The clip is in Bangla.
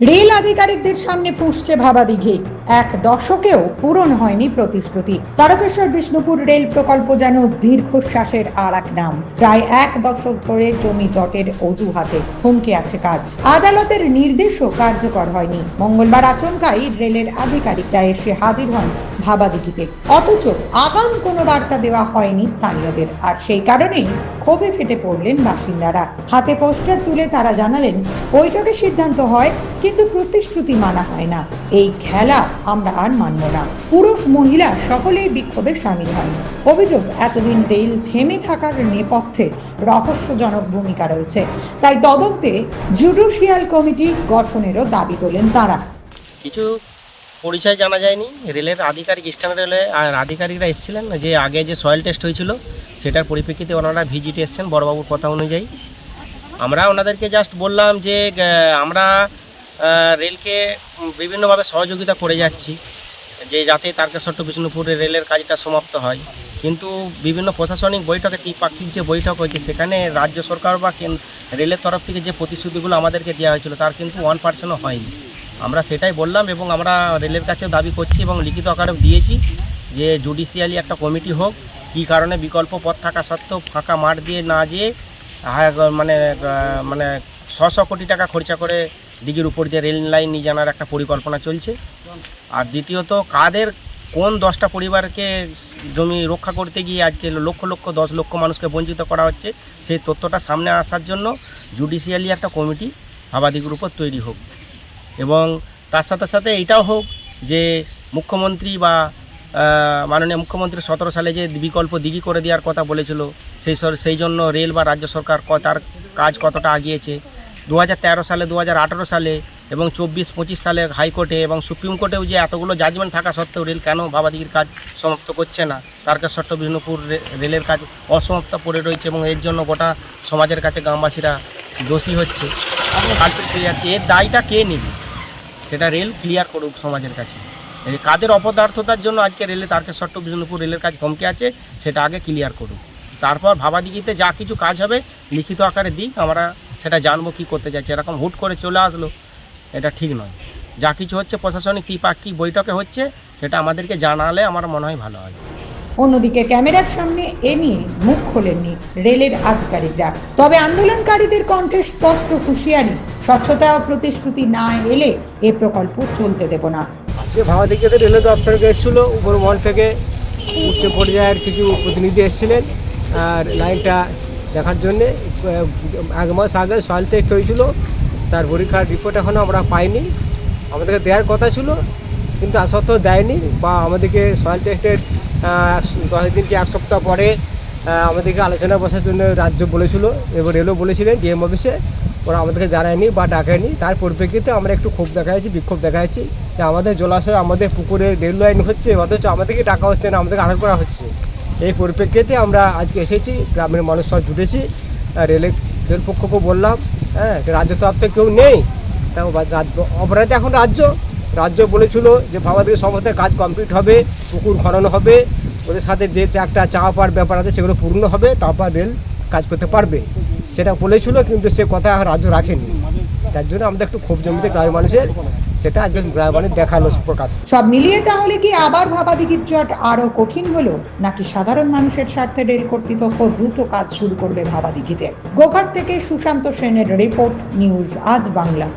রেল আধিকারিকদের সামনে পুষছে ভাবাদিঘি। এক দশকেও পূরণ হয়নি প্রতিশ্রুতি। তারকেশ্বর বিষ্ণুপুর রেল প্রকল্প যেন দীর্ঘশ্বাসের আর এক নাম। প্রায় এক দশক ধরে জমি জটের অজুহাতে থমকে আছে কাজ। আদালতের নির্দেশও কার্যকর হয়নি। মঙ্গলবার আচমকাই রেলের আধিকারিকরা এসে হাজির হন ভাবাদিঘিতে অথচ আগাম কোনো বার্তা দেওয়া হয়নি স্থানীয়দের। আর সেই কারণেই ক্ষোভে ফেটে পড়লেন বাসিন্দারা। হাতে পোস্টার তুলে তারা জানালেন, বৈঠকে সিদ্ধান্ত হয়, কিন্তু প্রতিশ্রুতি মানা হয় না। এই খেলা আমরা আর মানব না। পুরুষ মহিলা সকলেই বিক্ষোভে সামিল হন অভিযোগ, এতদিন রেল থেমে থাকার নেপথ্যে রহস্যজনক ভূমিকা রয়েছে। তাই তদন্তে জুডিশিয়াল কমিটি গঠনেরও দাবি করলেন তারা। কিছু পরিচয় জানা যায়নি। রেলের আধিকারিক ইস্টার্ন রেলে আর আধিকারিকরা এসেছিলেন যে আগে যে সয়েল টেস্ট হয়েছিল, সেটার পরিপ্রেক্ষিতে ওনারা ভিজিট এসছেন বড়বাবুর কথা অনুযায়ী। আমরা ওনাদেরকে জাস্ট বললাম যে আমরা রেলকে বিভিন্নভাবে সহযোগিতা করে যাচ্ছি, যে যাতে তারকেশ্বর টু বিষ্ণুপুরে রেলের কাজটা সমাপ্ত হয়। কিন্তু বিভিন্ন প্রশাসনিক বৈঠকে, ত্রিপাক্ষিক যে বৈঠক হয়েছে, সেখানে রাজ্য সরকার বা রেলের তরফ থেকে যে প্রতিশ্রুতিগুলো আমাদেরকে দেওয়া হয়েছিল, তার কিন্তু ওয়ান পার্সেন্টও হয়নি। আমরা সেটাই বললাম এবং আমরা রেলের কাছে দাবি করছি এবং লিখিত আকারেও দিয়েছি যে জুডিশিয়ালি একটা কমিটি হোক, কী কারণে বিকল্প পথ থাকা সত্ত্বেও ফাঁকা মাঠ দিয়ে না যেয়ে মানে মানে ছশো কোটি টাকা খরচা করে দিঘির উপর দিয়ে রেল লাইন নিয়ে জানার একটা পরিকল্পনা চলছে। আর দ্বিতীয়ত, কাদের কোন দশটা পরিবারকে জমি রক্ষা করতে গিয়ে আজকে লক্ষ লক্ষ, দশ লক্ষ মানুষকে বঞ্চিত করা হচ্ছে, সেই তথ্যটা সামনে আসার জন্য জুডিশিয়ালি একটা কমিটি ভাবাদিগুর উপর তৈরি হোক। এবং তার সাথে সাথে এটাও হোক যে মুখ্যমন্ত্রী বা মাননীয় মুখ্যমন্ত্রী সতেরো সালে যে বিকল্প দিঘি করে দেওয়ার কথা বলেছিল, সেই সেই জন্য রেল বা রাজ্য সরকার তার কাজ কতটা আগিয়েছে। দু সালে দু হাজার আঠেরো সালে এবং চব্বিশ, পঁচিশ সালে হাইকোর্টে এবং সুপ্রিম কোর্টেও যে এতগুলো জাজমেন্ট থাকা সত্ত্বেও রেল কেন ভাবাদিঘির কাজ সমাপ্ত করছে না তারকেশ্বর বিষ্ণুপুর রেলের কাজ অসমাপ্ত পড়ে রয়েছে এবং এর জন্য গোটা সমাজের কাছে গ্রামবাসীরা দোষী হচ্ছে। যাচ্ছে এর দায়টা কে নেবে? সেটা রেল ক্লিয়ার করুক সমাজের কাছে। কাদের অপদার্থতার জন্য আজকে রেলে তারকেশ্বর টু বিষ্ণুপুর রেলের কাজ থমকে আছে, সেটা আগে ক্লিয়ার করুক। তারপর ভাবাদিগিতে যা কিছু কাজ হবে, লিখিত আকারে দিক, আমরা সেটা জানব কী করতে যাচ্ছি। এরকম হুট করে চলে আসলো, এটা ঠিক নয়। যা কিছু হচ্ছে প্রশাসনিক কী পাক কী বৈঠকে হচ্ছে, সেটা আমাদেরকে জানালে আমার মনে হয় ভালো হয়। অন্যদিকে ক্যামেরার সামনে এ নিয়ে মুখ খোলেননি রেলের আধিকারিকরা। তবে আন্দোলনকারীদের কণ্ঠে স্পষ্ট হুঁশিয়ারি, স্বচ্ছতা প্রতিশ্রুতি না এলে এ প্রকল্প চলতে দেব না। যে ভাবা দিকে রেল দপ্তরকে এসেছিল, উপর মহল থেকে উচ্চ পর্যায়ের কিছু প্রতিনিধি এসেছিলেন, আর লাইনটা দেখার জন্যে এক মাস আগে সয়েল টেস্ট হয়েছিল, তার পরীক্ষার রিপোর্ট এখনও আমরা পাইনি। আমাদেরকে দেওয়ার কথা ছিল কিন্তু আসত্ত্বেও দেয়নি বা আমাদেরকে সয়েল টেস্টের দশ দিন কি এক সপ্তাহ পরে আমাদেরকে আলোচনা বসার জন্য রাজ্য বলেছিল এবং রেলও বলেছিলেন ডিএম অফিসে ওরা আমাদেরকে জানায়নি বা ডাকেনি। তার পরিপ্রেক্ষিতে আমরা একটু ক্ষোভ দেখাচ্ছি, বিক্ষোভ দেখাচ্ছি যে আমাদের জলাশয়, আমাদের পুকুরে রেল লাইন হচ্ছে, অথচ আমাদেরকে ডাকা হচ্ছে না, আমাদেরকে আড়াল করা হচ্ছে। এই পরিপ্রেক্ষিতে আমরা আজকে এসেছি, গ্রামের মানুষ সব জুটেছি। রেলের রেল পক্ষকেও বললাম হ্যাঁ রাজ্য তরফ থেকে কেউ নেই। তা অপরাধ এখন রাজ্য। রাজ্য বলেছিল যে ভাবাদের সমস্ত কাজ কমপ্লিট হবে, পুকুর খনন হবে, ওদের সাথে যে একটা চাওয়া পাওয়ার ব্যাপার আছে সেগুলো পূর্ণ হবে তারপর রেল কাজ করতে পারবে। সেটা বলেছিল কিন্তু সে কথা রাজ্য রাখেনি। তার জন্য আমাদের একটু ক্ষোভ জমিতে গ্রামের মানুষের। সেটা আজকে গ্রামের দেখাল প্রকাশ। সব মিলিয়ে তাহলে কি আবার ভাবাদিঘির জট আরও কঠিন হলো? নাকি সাধারণ মানুষের স্বার্থে রেল কর্তৃপক্ষ দ্রুত কাজ শুরু করবে ভাবাদিঘিতে গোঘাট থেকে সুশান্ত সেনের রিপোর্ট, নিউজ আজ বাংলা।